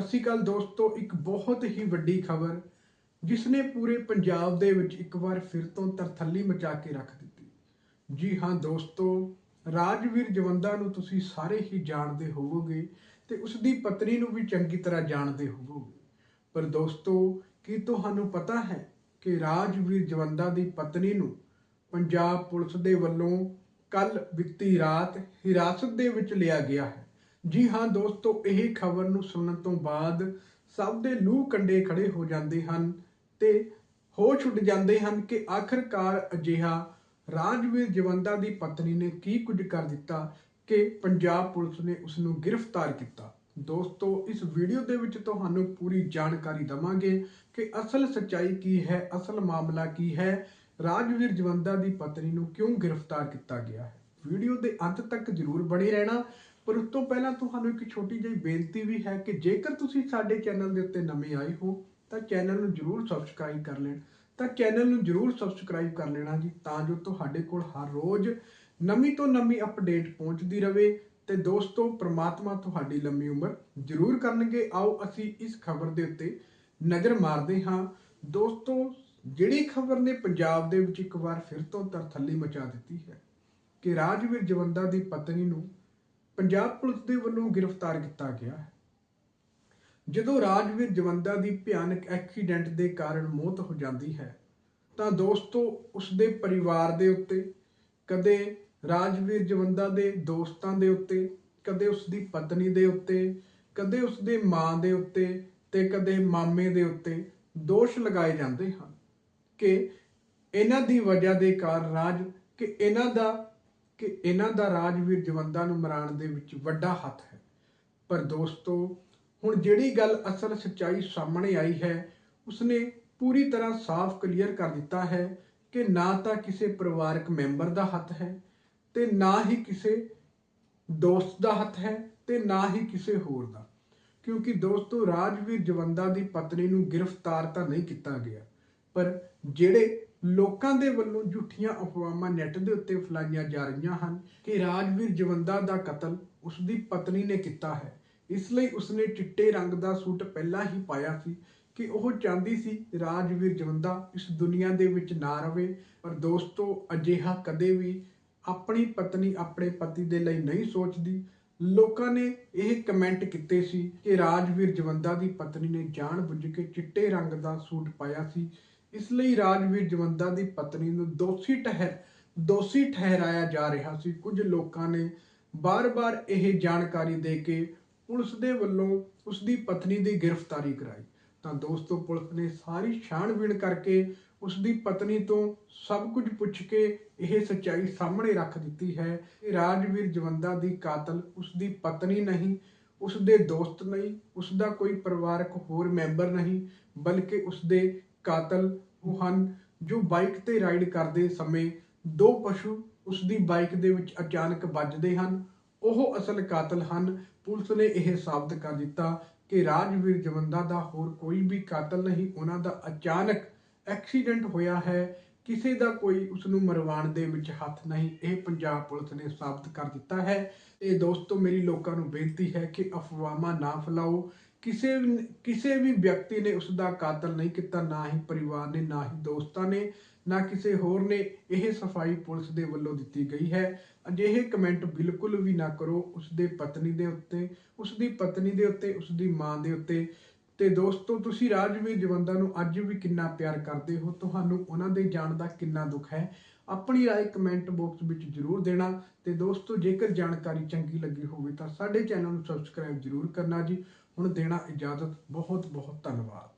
ਸਤਿ ਸ਼੍ਰੀ ਅਕਾਲ ਦੋਸਤੋ, ਇੱਕ ਬਹੁਤ ਹੀ ਵੱਡੀ ਖਬਰ ਜਿਸ ਨੇ ਪੂਰੇ ਪੰਜਾਬ ਦੇ ਵਿੱਚ ਇੱਕ ਵਾਰ ਫਿਰ ਤੋਂ ਤਰਥੱਲੀ ਮਚਾ ਕੇ ਰੱਖ ਦਿੱਤੀ। ਜੀ ਹਾਂ ਦੋਸਤੋ, ਰਾਜਵੀਰ ਜਵੰਦਾ ਨੂੰ ਤੁਸੀਂ ਸਾਰੇ ਹੀ ਜਾਣਦੇ ਹੋਵੋਗੇ ਤੇ ਉਸ ਦੀ ਪਤਨੀ ਨੂੰ ਵੀ ਚੰਗੀ ਤਰ੍ਹਾਂ ਜਾਣਦੇ ਹੋਵੋਗੇ। ਪਰ ਦੋਸਤੋ, ਕੀ ਤੁਹਾਨੂੰ ਪਤਾ ਹੈ ਕਿ ਰਾਜਵੀਰ ਜਵੰਦਾ ਦੀ ਪਤਨੀ ਨੂੰ ਪੰਜਾਬ ਪੁਲਿਸ ਦੇ ਵੱਲੋਂ ਕੱਲ ਬੀਤੀ ਰਾਤ ਹਿਰਾਸਤ ਦੇ ਵਿੱਚ ਲਿਆ ਗਿਆ ਹੈ? ਜੀ ਹਾਂ ਦੋਸਤੋ, ਇਹ ਖਬਰ ਨੂੰ ਸੁਣਨ ਤੋਂ ਬਾਅਦ ਸਭ ਦੇ ਲੂਹ ਕੰਡੇ ਖੜੇ ਹੋ ਜਾਂਦੇ ਹਨ ਤੇ ਹੋਸ਼ ਉੱਡ ਜਾਂਦੇ ਹਨ ਕਿ ਆਖਰਕਾਰ ਅਜਿਹਾ ਰਾਜਵੀਰ ਜਵੰਦਾ ਦੀ ਪਤਨੀ ਨੇ ਕੀ ਕੁਝ ਕਰ ਦਿੱਤਾ ਕਿ ਪੰਜਾਬ ਪੁਲਿਸ ਨੇ ਉਸ ਨੂੰ ਗ੍ਰਿਫਤਾਰ ਕੀਤਾ। ਦੋਸਤੋ, ਇਸ ਵੀਡੀਓ ਦੇ ਵਿੱਚ ਤੁਹਾਨੂੰ ਪੂਰੀ ਜਾਣਕਾਰੀ ਦਵਾਂਗੇ ਕਿ ਅਸਲ ਸੱਚਾਈ ਕੀ ਹੈ, ਅਸਲ ਮਾਮਲਾ ਕੀ ਹੈ, ਰਾਜਵੀਰ ਜਵੰਦਾ ਦੀ ਪਤਨੀ ਨੂੰ ਕਿਉਂ ਗ੍ਰਿਫਤਾਰ ਕੀਤਾ ਗਿਆ ਹੈ। ਵੀਡੀਓ ਦੇ ਅੰਤ ਤੱਕ ਜ਼ਰੂਰ ਬਣੇ ਰਹਿਣਾ ਪਰ ਉਸ ਤੋਂ ਪਹਿਲਾਂ ਤੁਹਾਨੂੰ ਇੱਕ ਛੋਟੀ ਜਿਹੀ ਬੇਨਤੀ ਵੀ ਹੈ ਕਿ ਜੇਕਰ ਤੁਸੀਂ ਸਾਡੇ ਚੈਨਲ ਦੇ ਉੱਤੇ ਨਵੇਂ ਆਏ ਹੋ, ਤਾਂ ਚੈਨਲ ਨੂੰ ਜ਼ਰੂਰ ਸਬਸਕ੍ਰਾਈਬ ਕਰ ਲੈਣ। ਤਾਂ ਚੈਨਲ ਨੂੰ ਜ਼ਰੂਰ ਸਬਸਕ੍ਰਾਈਬ ਕਰ ਲੈਣਾ ਜੀ, ਤਾਂ ਜੋ ਤੁਹਾਡੇ ਕੋਲ ਹਰ ਰੋਜ਼ ਨਵੀਂ ਤੋਂ ਨਵੀਂ ਅਪਡੇਟ ਪਹੁੰਚਦੀ ਰਹੇ ਤੇ ਦੋਸਤੋ, ਪ੍ਰਮਾਤਮਾ ਤੁਹਾਡੀ ਲੰਮੀ ਉਮਰ ਜ਼ਰੂਰ ਕਰਨਗੇ। ਆਓ ਅਸੀਂ ਇਸ ਖਬਰ ਦੇ ਉੱਤੇ ਨਜ਼ਰ ਮਾਰਦੇ ਹਾਂ। ਦੋਸਤੋ, ਜਿਹੜੀ ਖਬਰ ਨੇ ਪੰਜਾਬ ਦੇ ਵਿੱਚ ਇੱਕ ਵਾਰ ਫਿਰ ਤੋਂ ਤਰਥੱਲੀ ਮਚਾ ਦਿੱਤੀ ਹੈ ਕਿ ਰਾਜਵੀਰ ਜਵੰਦਾ ਦੀ ਪਤਨੀ ਨੂੰ ਪੰਜਾਬ ਪੁਲਿਸ ਦੇ ਵੱਲੋਂ ਗ੍ਰਿਫਤਾਰ ਕੀਤਾ ਗਿਆ ਹੈ। ਜਦੋਂ ਰਾਜਵੀਰ ਜਵੰਦਾ ਦੀ ਭਿਆਨਕ ਐਕਸੀਡੈਂਟ ਦੇ ਕਾਰਨ ਮੌਤ ਹੋ ਜਾਂਦੀ ਹੈ, ਤਾਂ ਦੋਸਤੋ ਉਸ ਦੇ ਪਰਿਵਾਰ ਦੇ ਉੱਤੇ, ਕਦੇ ਰਾਜਵੀਰ ਜਵੰਦਾ ਦੇ ਦੋਸਤਾਂ ਦੇ ਉੱਤੇ, ਕਦੇ ਉਸ ਦੀ ਪਤਨੀ ਦੇ ਉੱਤੇ, ਕਦੇ ਉਸ ਦੇ ਮਾਂ ਦੇ ਉੱਤੇ ਤੇ ਕਦੇ ਮਾਮੇ ਦੇ ਉੱਤੇ ਦੋਸ਼ ਲਗਾਏ ਜਾਂਦੇ ਹਨ ਕਿ ਇਹਨਾਂ ਦੀ ਵਜ੍ਹਾ ਦੇ ਕਾਰਨ ਰਾਜ, ਕਿ ਇਹਨਾਂ ਦਾ ਕਿ ਇਹਨਾਂ ਦਾ ਰਾਜਵੀਰ ਜਵੰਦਾ ਨੂੰ ਮਰਾਉਣ ਦੇ ਵਿੱਚ ਵੱਡਾ ਹੱਥ ਹੈ। ਪਰ ਦੋਸਤੋ, ਹੁਣ ਜਿਹੜੀ ਗੱਲ ਅਸਲ ਸੱਚਾਈ ਸਾਹਮਣੇ ਆਈ ਹੈ, ਉਸਨੇ ਪੂਰੀ ਤਰ੍ਹਾਂ ਸਾਫ਼ ਕਲੀਅਰ ਕਰ ਦਿੱਤਾ ਹੈ ਕਿ ਨਾ ਤਾਂ ਕਿਸੇ ਪਰਿਵਾਰਕ ਮੈਂਬਰ ਦਾ ਹੱਥ ਹੈ ਤੇ ਨਾ ਹੀ ਕਿਸੇ ਦੋਸਤ ਦਾ ਹੱਥ ਹੈ ਤੇ ਨਾ ਹੀ ਕਿਸੇ ਹੋਰ ਦਾ। ਕਿਉਂਕਿ ਦੋਸਤੋ, ਰਾਜਵੀਰ ਜਵੰਦਾ ਦੀ ਪਤਨੀ ਨੂੰ ਗ੍ਰਿਫਤਾਰ ਤਾਂ ਨਹੀਂ ਕੀਤਾ ਗਿਆ, ਪਰ ਜਿਹੜੇ ਲੋਕਾਂ ਦੇ ਵੱਲੋਂ ਝੂਠੀਆਂ ਅਫਵਾਹਾਂ ਨੈੱਟ ਦੇ ਉੱਤੇ ਫੈਲਾਈਆਂ ਜਾ ਰਹੀਆਂ ਹਨ ਕਿ ਰਾਜਵੀਰ ਜਵੰਦਾ ਦਾ ਕਤਲ ਉਸ ਦੀ ਪਤਨੀ ਨੇ ਕੀਤਾ ਹੈ। ਇਸ ਲਈ ਉਸਨੇ ਚਿੱਟੇ ਰੰਗ ਦਾ ਸੂਟ ਪਹਿਲਾਂ ਹੀ ਪਾਇਆ ਸੀ ਕਿ ਉਹ ਚਾਹੁੰਦੀ ਸੀ ਰਾਜਵੀਰ ਜਵੰਦਾ ਇਸ ਦੁਨੀਆ ਦੇ ਵਿੱਚ ਨਾ ਰਵੇ। ਪਰ ਦੋਸਤੋ, ਅਜਿਹਾ ਕਦੇ ਵੀ ਆਪਣੀ ਪਤਨੀ ਆਪਣੇ ਪਤੀ ਦੇ ਲਈ ਨਹੀਂ ਸੋਚਦੀ। ਲੋਕਾਂ ਨੇ ਇਹ ਕਮੈਂਟ ਕੀਤੇ ਸੀ ਕਿ ਰਾਜਵੀਰ ਜਵੰਦਾ ਦੀ ਪਤਨੀ ਨੇ ਜਾਣ ਬੁੱਝ ਕੇ ਚਿੱਟੇ ਰੰਗ ਦਾ ਸੂਟ ਪਾਇਆ ਸੀ। ਇਸ ਲਈ ਰਾਜਵੀਰ ਜਵੰਦਾ ਦੀ ਪਤਨੀ ਨੂੰ ਦੋਸ਼ੀ ਠਹਿਰ, ਦੋਸ਼ੀ ਠਹਿਰਾਇਆ ਜਾ ਰਿਹਾ ਸੀ। ਕੁਝ ਲੋਕਾਂ ਨੇ ਬਾਰ-ਬਾਰ ਇਹ ਜਾਣਕਾਰੀ ਦੇ ਕੇ ਪੁਲਿਸ ਦੇ ਵੱਲੋਂ ਉਸ ਦੀ ਪਤਨੀ ਦੀ ਗ੍ਰਿਫਤਾਰੀ ਕਰਾਈ। ਤਾਂ ਦੋਸਤੋ, ਪੁਲਿਸ ਨੇ ਸਾਰੀ ਛਾਣਬੀਣ ਕਰਕੇ ਉਸ ਦੀ ਪਤਨੀ ਤੋਂ ਸਭ ਕੁਝ ਪੁੱਛ ਕੇ ਇਹ ਸੱਚਾਈ ਸਾਹਮਣੇ ਰੱਖ ਦਿੱਤੀ ਹੈ ਕਿ ਰਾਜਵੀਰ ਜਵੰਦਾ ਦੀ ਕਾਤਲ ਉਸ ਦੀ ਪਤਨੀ ਨਹੀਂ ਉਸ ਦੇ ਦੋਸਤ ਨਹੀਂ ਉਸ ਦਾ ਕੋਈ ਪਰਿਵਾਰਕ ਹੋਰ ਮੈਂਬਰ ਨਹੀਂ, ਬਲਕਿ ਉਸ ਦੇ ਕਾਤਲ ਉਹ ਹਨ ਜੋ ਬਾਈਕ ਤੇ ਰਾਈਡ ਕਰਦੇ ਸਮੇਂ ਦੋ ਪਸ਼ੂ ਉਸ ਦੀ ਬਾਈਕ ਦੇ ਵਿੱਚ ਅਚਾਨਕ ਵੱਜਦੇ ਹਨ। ਉਹ ਅਸਲ ਕਾਤਲ ਹਨ। ਪੁਲਿਸ ਨੇ ਇਹ ਸਾਬਤ ਕਰ ਦਿੱਤਾ ਕਿ ਰਾਜਵੀਰ ਜਵੰਦਾ ਦਾ ਹੋਰ ਕੋਈ ਵੀ ਕਾਤਲ ਨਹੀਂ, ਉਹਨਾਂ ਦਾ ਅਚਾਨਕ ਐਕਸੀਡੈਂਟ ਹੋਇਆ ਹੈ। ਕਿਸੇ ਦਾ ਕੋਈ ਉਸ ਨੂੰ ਮਰਵਾਉਣ ਦੇ ਵਿੱਚ ਹੱਥ ਨਹੀਂ, ਇਹ ਪੰਜਾਬ ਪੁਲਿਸ ਨੇ ਸਾਬਤ ਕਰ ਦਿੱਤਾ ਹੈ। ਇਹ ਦੋਸਤੋ, ਮੇਰੀ ਲੋਕਾਂ ਨੂੰ ਬੇਨਤੀ ਹੈ ਕਿ ਅਫਵਾਹਾਂ ਨਾ ਫੈਲਾਓ। ਕਿਸੇ ਵੀ- ਕਿਸੇ ਵੀ ਵਿਅਕਤੀ ਨੇ ਉਸ ਦਾ ਕਾਤਲ ਨਹੀਂ ਕੀਤਾ ਨਾ ਹੀ ਪਰਿਵਾਰ ਨੇ ਨਾ ਹੀ ਦੋਸਤਾਂ ਨੇ ਨਾ ਕਿਸੇ ਹੋਰ ਨੇ ਇਹ ਸਫਾਈ ਪੁਲਿਸ ਦੇ ਵੱਲੋਂ ਦਿੱਤੀ ਗਈ ਹੈ ਅਜਿਹੇ ਕਮੈਂਟ ਬਿਲਕੁਲ ਵੀ ਨਾ ਕਰੋ ਉਸ ਦੇ ਪਤਨੀ ਦੇ ਉੱਤੇ ਉਸ ਦੀ ਪਤਨੀ ਦੇ ਉੱਤੇ ਉਸ ਦੀ ਮਾਂ ਦੇ ਉੱਤੇ ਤੇ ਦੋਸਤੋ ਤੁਸੀਂ ਰਾਜਵੀਰ ਜਵੰਦਾ ਨੂੰ ਅੱਜ ਵੀ ਕਿੰਨਾ ਪਿਆਰ ਕਰਦੇ ਹੋ ਤੁਹਾਨੂੰ ਉਹਨਾਂ ਦੇ ਜਾਣ ਦਾ ਕਿੰਨਾ ਦੁੱਖ ਹੈ ਆਪਣੀ رائے ਕਮੈਂਟ ਬਾਕਸ ਵਿੱਚ ਜਰੂਰ ਦੇਣਾ ਤੇ ਦੋਸਤੋ ਜੇਕਰ ਜਾਣਕਾਰੀ ਚੰਗੀ ਲੱਗੀ ਹੋਵੇ ਤਾਂ ਸਾਡੇ ਚੈਨਲ ਨੂੰ ਸਬਸਕ੍ਰਾਈਬ ਜਰੂਰ ਕਰਨਾ ਜੀ ਹੁਣ ਦੇਣਾ ਇਜਾਜ਼ਤ ਬਹੁਤ ਬਹੁਤ ਧੰਨਵਾਦ।